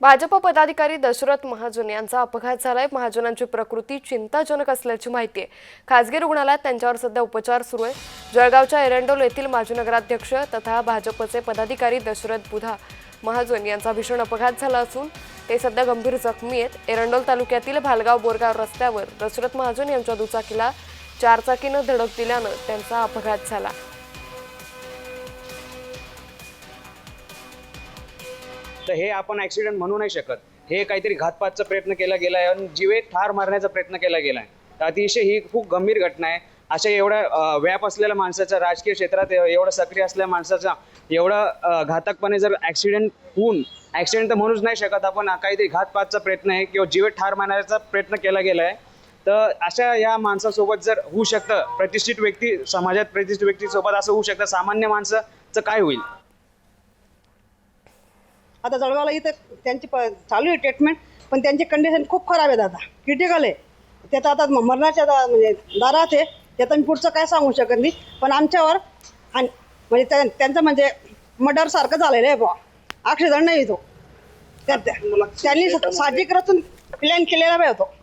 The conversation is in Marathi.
भाजप पदाधिकारी दशरथ महाजन यांचा अपघात झालाय. महाजनांची प्रकृती चिंताजनक असल्याची माहिती आहे. खासगी रुग्णालयात त्यांच्यावर सध्या उपचार सुरू आहे. जळगावच्या एरंडोल येथील माजी नगराध्यक्ष तथा भाजपचे पदाधिकारी दशरथ बुधा महाजन यांचा भीषण अपघात झाला असून ते सध्या गंभीर जखमी आहेत. एरंडोल तालुक्यातील भालगाव बोरगाव रस्त्यावर दशरथ महाजन यांच्या दुचाकीला चारचाकीनं धडक दिल्यानं त्यांचा अपघात झाला. तर हे आपण ऍक्सिडेंट म्हणू नाही शकत. हे काहीतरी घातपातचा प्रयत्न केला गेला आहे आणि जीवे ठार मारण्याचा प्रयत्न केला गेला आहे तर अतिशय ही खूप गंभीर घटना आहे. अशा एवढ्या व्याप असलेल्या माणसाचा राजकीय क्षेत्रात एवढं सक्रिय असलेल्या माणसाचा एवढं घातकपणे जर ऍक्सिडेंट होऊन ऍक्सिडेंट तर म्हणूच नाही शकत आपण काहीतरी घातपातचा प्रयत्न आहे किंवा जीवे ठार मारण्याचा प्रयत्न केला गेला आहे तर अशा या माणसासोबत जर होऊ शकतं प्रतिष्ठित व्यक्ती समाजात प्रतिष्ठित व्यक्तीसोबत असं होऊ शकतं सामान्य माणसाचं काय होईल? आता जळगावला इथं त्यांची प चालू आहे ट्रीटमेंट पण त्यांची कंडिशन खूप खराब आहे आता क्रिटिकल आहे. ते तर आता मरणाच्या दा म्हणजे दारात आहे. त्याचं मी पुढचं काय सांगू शकत नाही. पण आमच्यावर आणि म्हणजे त्या त्यांचं म्हणजे मर्डरसारखं झालेलं आहे बुवा. ॲक्सिडेंट नाही तो. त्या- त्या- त्यांनी साहजिक रचून प्लॅन केलेला पाहिजे होतो.